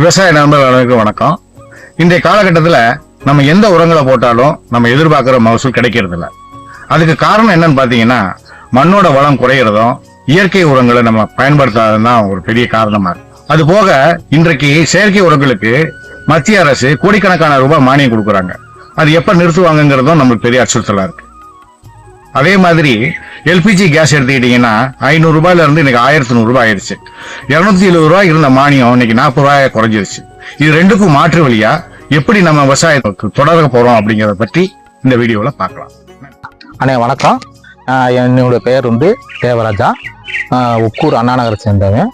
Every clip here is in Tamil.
விவசாய நண்பர்களுக்கு வணக்கம். இன்றைய காலகட்டத்தில் நம்ம எந்த உரங்களை போட்டாலும் நம்ம எதிர்பார்க்குற மகசூல் கிடைக்கிறது இல்லை அதுக்கு காரணம் என்னன்னு பார்த்தீங்கன்னா மண்ணோட வளம் குறையிறதும் இயற்கை உரங்களை நம்ம பயன்படுத்தாததும் தான் ஒரு பெரிய காரணமாக இருக்கு. அது போக இன்றைக்கு செயற்கை உரங்களுக்கு மத்திய அரசு கோடிக்கணக்கான ரூபாய் மானியம் கொடுக்குறாங்க. அது எப்போ நிறுத்துவாங்கங்கிறதும் நம்மளுக்கு பெரிய அச்சுறுத்தலாக இருக்கு. அதே மாதிரி எல்பிஜி கேஸ் எடுத்துக்கிட்டீங்கன்னா ஐநூறு ரூபாயில இருந்து இன்னைக்கு ஆயிரத்தி நூறு ரூபாய் ஆயிடுச்சு. இருநூத்தி எழுபது ரூபாய் இருந்த மானியம் இன்னைக்கு நாற்பது ரூபாய் குறைஞ்சிருச்சு. இது ரெண்டுக்கும் மாற்று வழியா எப்படி நம்ம விவசாயத்துக்கு தொடர போறோம் அப்படிங்கிறத பற்றி இந்த வீடியோவில் பார்க்கலாம். அண்ணே வணக்கம். ஆஹ் என்னுடைய பெயர் வந்து தேவராஜா. உக்கூர் அண்ணாநகரை சேர்ந்தவன்.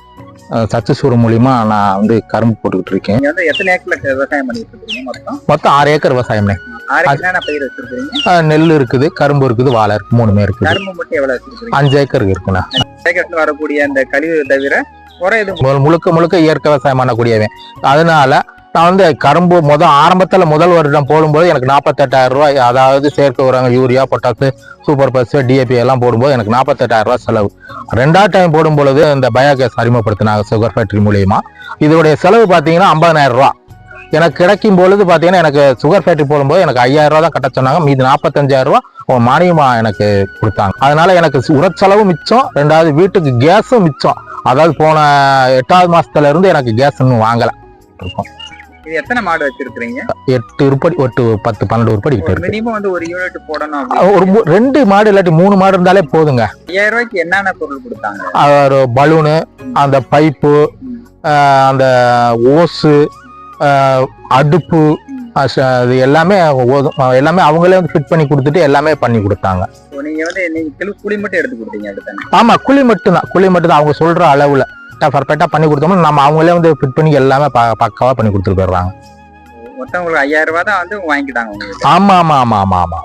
சச்சசூர் மூலியமா நான் வந்து கரும்பு போட்டுக்கிட்டு இருக்கேன். நீங்க வந்து எத்தனை ஏக்கர்ல விவசாயம் பண்ணிட்டு இருக்கீங்க மொத்தம்? மொத்தம் ஆறு ஏக்கர் ஆஹ் நெல் இருக்குது கரும்பு இருக்குது வாழை இருக்கு மூணுமே இருக்குது. கரும்பு மட்டும் எவ்வளவு அஞ்சு ஏக்கர் இருக்குண்ணா. ஏக்கர்ல வரக்கூடிய அந்த கழிவு தவிர முழுக்க முழுக்க இயற்கை விவசாயம் பண்ணக்கூடியவன் அதனால நான் வந்து கரும்பு முத ஆரம்பத்தில் முதல் வருடம் போடும்போது எனக்கு நாற்பத்தெட்டாயிரம் ரூபாய் அதாவது செயற்கை உரங்கள் யூரியா பொட்டாசு சூப்பர் பஸ் டிஏபி எல்லாம் போடும்போது எனக்கு நாற்பத்தெட்டாயிரம் ரூபாய் செலவு. ரெண்டாவது டைம் போடும் பொழுது இந்த பயோகேஸ் அறிமுகப்படுத்தினாங்க சுகர் ஃபேக்டரி மூலியமா. இதோடைய செலவு பார்த்தீங்கன்னா ஐம்பதாயிரம் ரூபா எனக்கு கிடைக்கும் பொழுது பார்த்தீங்கன்னா எனக்கு சுகர் ஃபேக்டரி போடும்போது எனக்கு ஐயாயிரம் ரூபா தான் கட்ட சொன்னாங்க. மீதி நாற்பத்தஞ்சாயிரம் ரூபா அவங்க மானியமாக எனக்கு கொடுத்தாங்க. அதனால எனக்கு உரச்செலவு மிச்சம். ரெண்டாவது வீட்டுக்கு கேஸும் மிச்சம். அதாவது போன எட்டாவது மாசத்துல இருந்து எனக்கு கேஸ் இன்னும் வாங்கலை. இருக்கும் இது எத்தனை மாடு வச்சிருக்கீங்க எட்டு உருப்படி ஒரு பத்து பன்னெண்டு உருப்படி கிட்ட இருக்கு. மினிமம் வந்து ஒரு யூனிட் போடணும் ஒரு ரெண்டு மாடு இல்லாட்டி மூணு மாடு இருந்தாலே போதுங்க. ஐயாயிரம் ரூபாய்க்கு என்னென்ன பொருள் கொடுத்தாங்க? ஒரு பலூனு அந்த பைப்பு அந்த ஓஸு அடுப்பு அது எல்லாமே எல்லாமே அவங்களே வந்து ஃபிட் பண்ணி கொடுத்துட்டு எல்லாமே பண்ணி கொடுத்தாங்க. நீங்க வந்து கிலோ கூலி மட்டும் எடுத்து கொடுத்தீங்க ஆமா குழி மட்டும்தான். குழி மட்டும்தான். அவங்க சொல்ற அளவுல. பர்ஃபெக்டா பண்ணி கொடுத்தோம்னா நம்ம அவங்களே வந்து ஃபிட் பண்ணி எல்லாமே ப- பக்காவா பண்ணி கொடுத்துட்டு போயிடுறாங்க. மொத்தம் உங்களுக்கு ஐயாயிரம் ரூபாய் தான் வந்து வாங்கிட்டாங்க உங்களுக்கு. ஆமா ஆமா ஆமா ஆமா ஆமா.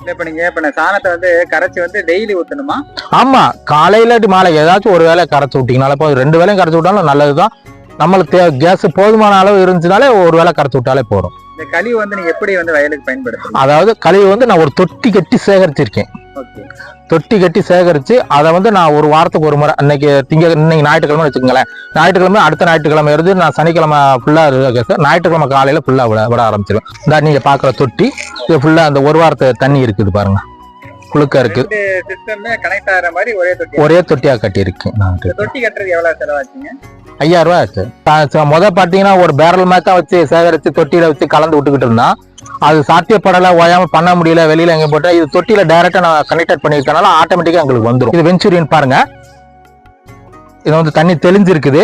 இல்ல இப்ப நீங்க இப்ப சாணத்தை வந்து கரைச்சி வந்து டெய்லி ஊத்தணுமா? ஆமா காலையில மாலை ஏதாச்சும் ஒரு வேளை கரைச்சு விட்டீங்கனால இப்போ ரெண்டு வேளையும் கரைச்சு விட்டாலும் நல்லதுதான். நம்மளுக்கு கேஸ் போதுமான அளவு இருந்துச்சுனாலே ஒரு வேளை கரைச்சு விட்டாலே போதும். இந்த கழிவு வந்து நீங்க எப்படி வந்து வயலுக்கு பயன்படுத்துறீங்க? அதாவது கழிவு வந்து நான் ஒரு தொட்டி கட்டி சேகரிச்சிருக்கேன். தொட்டி கட்டி சேகரிச்சு அதை வந்து நான் ஒரு வாரத்துக்கு ஒரு முறை இன்னைக்கு திங்க இன்னைக்கு ஞாயிற்றுக்கிழமை வச்சுக்கோங்களேன். ஞாயிற்றுக்கிழமை அடுத்த ஞாயிற்றுக்கிழமை இருந்து நான் சனிக்கிழமை ஃபுல்லா ஞாயிற்றுக்கிழமை காலையில ஃபுல்லா விட விட ஆரம்பிச்சிருவேன். இந்த நீங்க பாக்குற தொட்டி இது ஃபுல்லா அந்த ஒரு வாரத்து தண்ணி இருக்குது பாருங்க. புழுக்க இருக்கு. ஒரே தொட்டி ஒரே தொட்டியா கட்டியிருக்கேன் நான். இந்த தொட்டி கட்டுறதுக்கு எவ்வளவு செலவாச்சுங்க? ஐயாயிரம் ரூபாய் ஆச்சு. முத பாத்தீங்கன்னா ஒரு பேரல் தான் வச்சு சேகரிச்சு தொட்டியில வச்சு கலந்து விட்டுக்கிட்டு இருந்தான். அது சாத்தியப்படல ஓயாம பண்ண முடியல வெளியில எங்க போட்டா இது தொட்டியில டைரக்டா நான் கனெக்ட் பண்ணிருக்கனால ஆட்டோமேட்டிக்கா எங்களுக்கு வந்துடும் இது வெஞ்சுரின்னு பாருங்க. இது வந்து தண்ணி தெளிஞ்சிருக்குது.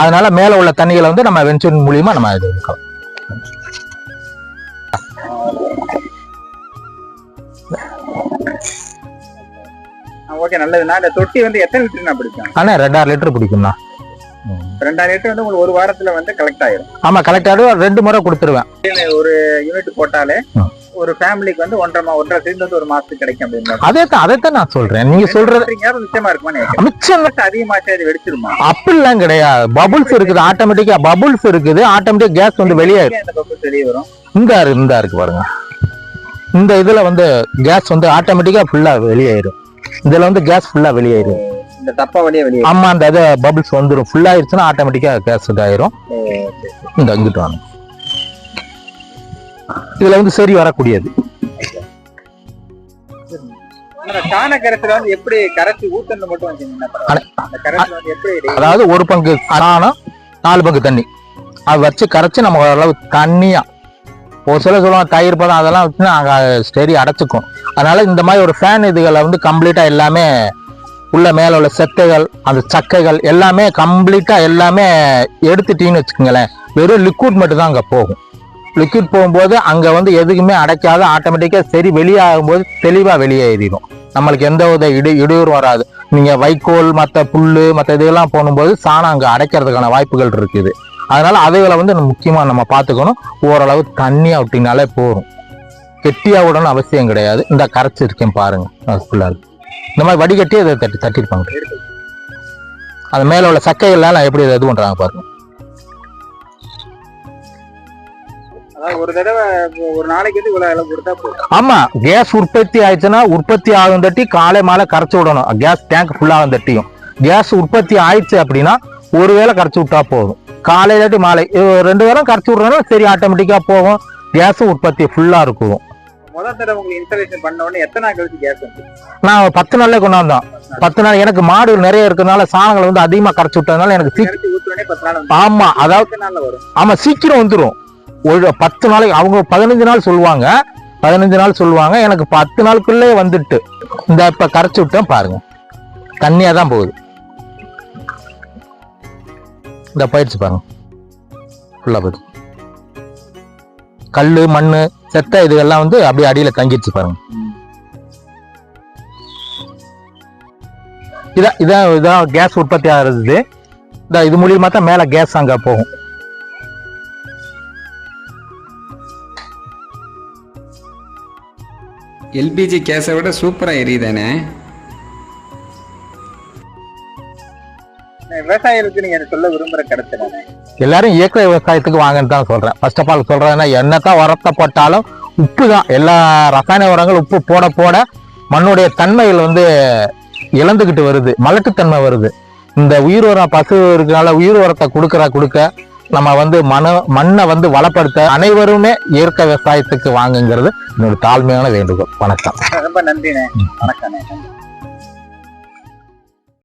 அதனால மேல உள்ள தண்ணிகளை வந்து நம்ம வெஞ்சுரின் மூலியமா நம்ம இது எடுக்கலாம். ஓகே நல்லதுண்ணா இந்த தொட்டி வந்து எத்தனை லிட்டர் நான் பிடிச்சேன் ஆனா ரெண்டாயிரம் லிட்டர் பிடிக்கும்ண்ணா. ரெண்டாயிரம் லிட்டர் வந்து உங்களுக்கு ஒரு வாரத்துல வந்து கலெக்ட் ஆயிரும். ஆமா கலெக்ட் ஆடு ரெண்டு முறை கொடுத்துருவேன். ஒரு யூனிட் போட்டாலே. ஒரு ஃபேமிலிக்கு வந்து ஒன்றரை மா ஒன்றரை சேர்ந்து வந்து ஒரு மாசத்துக்கு கிடைக்கும் அப்படின்னு அதே தான் அதைத்தான் நான் சொல்றேன். நீங்க சொல்றது நிச்சயமா கேட்கிறேன். மிச்சம் அதிகமாச்சு அது வெடிச்சிருமா? அப்படிலாம் கிடையாது. பபுள்ஸ் இருக்குது ஆட்டோமேட்டிக்கா பபுள்ஸ் இருக்குது. ஆட்டோமேட்டிக் கேஸ் வந்து வெளியே வெளியே வரும்? இந்த இருக்கு இந்த இருக்கு பாருங்க. இந்த இதுல வந்து கேஸ் வந்து ஆட்டோமேட்டிக்கா ஃபுல்லா வெளியேறும் இதுல வந்து கேஸ் ஃபுல்லா வெளியேறும் இந்த தப்பா வழியா வெளியே ஆமா அந்த இது பபிள்ஸ் வந்துடும் ஃபுல்லா ஆயிடுச்சுன்னா ஆட்டோமேட்டிக்கா கேஸ் இதாயிரும் இந்த இங்கிட்டு வாங்க. இதுல வந்து சரி வரக்கூடியது. அதாவது ஒரு பங்கு சாணம் நாலு பங்கு தண்ணி. அது வச்சு கரைச்சு நம்ம ஓரளவு தண்ணியா. ஒரு சில சொல்லுவாங்க தயிர் பதம் அதெல்லாம் வச்சுன்னா அங்க ஸ்டெடி அடைச்சிக்கும். அதனால இந்த மாதிரி ஒரு ஃபேன் இதுகளை வந்து கம்ப்ளீட்டா எல்லாமே உள்ள மேலே உள்ள செத்தைகள் அந்த சக்கைகள் எல்லாமே கம்ப்ளீட்டாக எல்லாமே எடுத்துட்டீங்கன்னு வச்சுக்கோங்களேன். வெறும் லிக்விட் மட்டும்தான் அங்கே போகும். லிக்விட் போகும்போது அங்கே வந்து எதுக்குமே அடைக்காத. ஆட்டோமேட்டிக்காக சரி வெளியாகும்போது தெளிவாக வெளியேறிடும் நம்மளுக்கு எந்த வித இடு இடையூறு வராது. நீங்கள் வைக்கோல் மற்ற புல் மற்ற இதெல்லாம் போடும்போது சாணம் அங்கே அடைக்கிறதுக்கான வாய்ப்புகள் இருக்குது. அதனால் அதுகளை வந்து முக்கியமாக நம்ம பார்த்துக்கணும். ஓரளவு தண்ணியாக விட்டிங்கனாலே போகும் கெட்டியாக விடணும் அவசியம் கிடையாது. இந்த கரைச்சி இருக்கேன் பாருங்கள் ஃபுல்லாக இந்த மாதிரி வடிகட்டி அதை தட்டி தட்டிருப்பாங்க அது மேல உள்ள சக்கைகள்லாம் எப்படி இதை பண்றாங்க பாருங்க. ஒரு தடவை ஒரு நாளைக்கு வந்து இவ்வளவு அளவு கொடுத்தா போதும். ஆமா கேஸ் உற்பத்தி ஆயிடுச்சுன்னா உற்பத்தி ஆகும் தட்டி காலை மாலை கரைச்சு விடணும். கேஸ் டேங்க் ஃபுல்லாகும் தட்டியும். கேஸ் உற்பத்தி ஆயிடுச்சு அப்படின்னா ஒரு வேளை கரைச்சு விட்டா போதும். காலையிலாட்டி மாலை ரெண்டு பேரும் கரைச்சி விட்றதுனால சரி ஆட்டோமேட்டிக்கா போகும். கேஸும் உற்பத்தி ஃபுல்லா இருக்கும். முதல் தடவை உங்களுக்கு இன்ஸ்டாலேஷன் பண்ண உடனே எத்தனை நாள் கழிச்சு கேஸ் வந்து? நான் பத்து நாள்ல கொண்டாந்தோம் பத்து நாள் எனக்கு மாடு நிறைய இருக்கிறதுனால சாணங்களை வந்து அதிகமா கரைச்சி விட்டதுனால எனக்கு சீக்கிரம் பத்து நாள் வந்து ஆமா அதாவது நாள்ல வரும்? ஆமா சீக்கிரம் வந்துடும் ஒரு பத்து நாளைக்கு அவங்க பதினஞ்சு நாள் சொல்லுவாங்க. பதினஞ்சு நாள் சொல்லுவாங்க. எனக்கு பத்து நாளுக்குள்ளே வந்துட்டு. இந்த இப்ப கரைச்சி விட்டேன் பாருங்க. தண்ணியா தான் போகுது. இந்த பயிற்சி பாருங்க. ஃபுல்லா போகுது கல்லு மண்ணு செத்த இதுகள்லாம் வந்து அப்படியே அடியில தங்கிடுச்சு பாருங்க. இதான் இதான் இதான் கேஸ் உற்பத்தி ஆகிறது. இந்த இது மூலியமாக தான் மேல கேஸ் அங்க போகும். எல்பிஜி கேஸை விட சூப்பராக எரியுதானே. விவசாயிகளுக்கு நீங்க சொல்ல விரும்புற கருத்து எல்லாரும் இயற்கை விவசாயத்துக்கு வாங்கன்னு தான் சொல்றேன். ஃபர்ஸ்ட் ஆஃப் ஆல் சொல்றேன்னா என்னத்தான் உரத்தை போட்டாலும் உப்பு தான் எல்லா ரசாயன உரங்கள் உப்பு போட போட மண்ணுடைய தன்மைகள் வந்து இழந்துகிட்டு வருது. மலட்டுத்தன்மை வருது. இந்த உயிர் உரம் பசு இருக்கனால உயிர் உரத்தை கொடுக்கற கொடுக்க நம்ம வந்து மன மண்ணை வந்து வளப்படுத்த அனைவருமே இயற்கை விவசாயத்துக்கு வாங்குங்கிறது என்னோட தாழ்மையான வேண்டுகோள். வணக்கம். ரொம்ப நன்றிண்ணே. வணக்கம்ண்ணே நன்றி